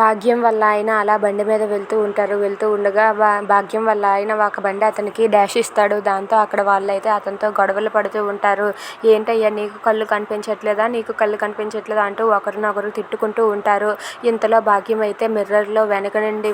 భాగ్యం వాళ్ళ ఆయన అలా బండి మీద వెళ్తూ ఉంటారు వెళ్తూ ఉండగా భా భాగ్యం వాళ్ళ ఆయన ఒక బండి అతనికి డాష్ ఇస్తాడు. దాంతో అక్కడ వాళ్ళైతే అతనితో గొడవలు పడుతూ ఉంటారు. ఏంటయ్యా నీకు కళ్ళు కనిపించట్లేదా? నీకు కళ్ళు కనిపించట్లేదా? అంటూ ఒకరినొకరు తిట్టుకుంటూ ఉంటారు. ఇంతలో భాగ్యం అయితే మిర్రర్లో వెనక నుండి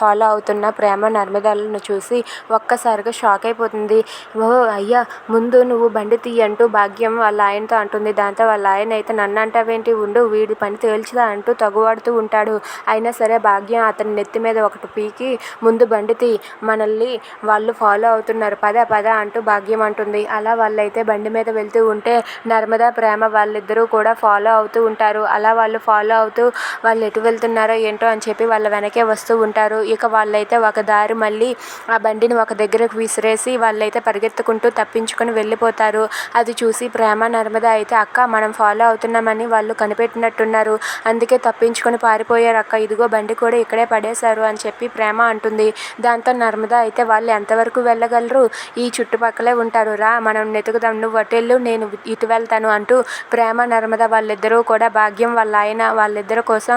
ఫాలో అవుతున్న ప్రేమ నర్మదాలను చూసి ఒక్కసారిగా షాక్ అయిపోతుంది. ఓ అయ్యా ముందు నువ్వు బండి తీయంటూ అంటూ భాగ్యం వాళ్ళ ఆయనతో అంటుంది. దాంతో వాళ్ళ ఆయన అయితే నన్ను అంటావేంటి ఉండు వీడి పని తేల్చుదా అంటూ తగువాడుతూ ఉంటాడు. అయినా సరే భాగ్యం అతని నెత్తి మీద ఒకటి పీకి ముందు బండి తీ. మనల్ని వాళ్ళు ఫాలో అవుతున్నారు. పద పద అంటూ భాగ్యం అంటుంది. అలా వాళ్ళైతే బండి మీద వెళ్తూ ఉంటే నర్మదా ప్రేమ వాళ్ళిద్దరూ కూడా ఫాలో అవుతూ ఉంటారు. అలా వాళ్ళు ఫాలో అవుతూ వాళ్ళు ఎటు వెళ్తున్నారో ఏంటో అని చెప్పి వాళ్ళ వెనకే వస్తూ ఉంటారు. ఇక వాళ్ళైతే ఒక దారి మళ్ళీ ఆ బండిని ఒక దగ్గరకు విసిరేసి వాళ్ళైతే పరిగెత్తుకుంటూ తప్పించుకొని వెళ్ళిపోతారు. అది చూసి ప్రేమ నర్మదా అయితే అక్క మనం ఫాలో అవుతున్నామని వాళ్ళు కనిపెట్టినట్టున్నారు. అందుకే తప్పించుకొని పారిపోయారు అక్క. ఇదిగో బండి కూడా ఇక్కడే పడేశారు అని చెప్పి ప్రేమ అంటుంది. దాంతో నర్మద అయితే వాళ్ళు ఎంతవరకు వెళ్ళగలరు? ఈ చుట్టుపక్కలే ఉంటారు. రా మనం నెతుకుదాం నువ్వు అటెళ్ళు నేను ఇటు వెళ్తాను అంటూ ప్రేమ నర్మద వాళ్ళిద్దరూ కూడా భాగ్యం వాళ్ళ ఆయన వాళ్ళిద్దరి కోసం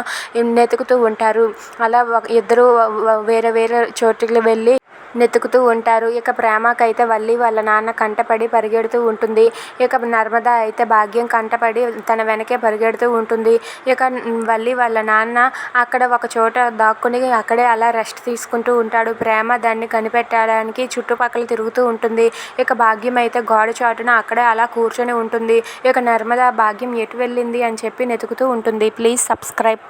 నెతుకుతూ ఉంటారు. అలా ఇద్దరు వేరే వేరే చోటుకి వెళ్ళి నెతుకుతూ ఉంటారు. ఇక ప్రేమకైతే వల్లి వాళ్ళ నాన్న కంటపడి పరిగెడుతూ ఉంటుంది. ఇక నర్మద అయితే భాగ్యం కంటపడి తన వెనకే పరిగెడుతూ ఉంటుంది. ఇక వల్లి వాళ్ళ నాన్న అక్కడ ఒక చోట దాక్కుని అక్కడే అలా రెస్ట్ తీసుకుంటూ ఉంటాడు. ప్రేమ దాన్ని కనిపెట్టడానికి చుట్టుపక్కల తిరుగుతూ ఉంటుంది. ఇక భాగ్యం అయితే గోడ చాటున అక్కడే అలా కూర్చొని ఉంటుంది. ఇక నర్మదా భాగ్యం ఎటు వెళ్ళింది అని చెప్పి వెతుకుతూ ఉంటుంది. Please subscribe.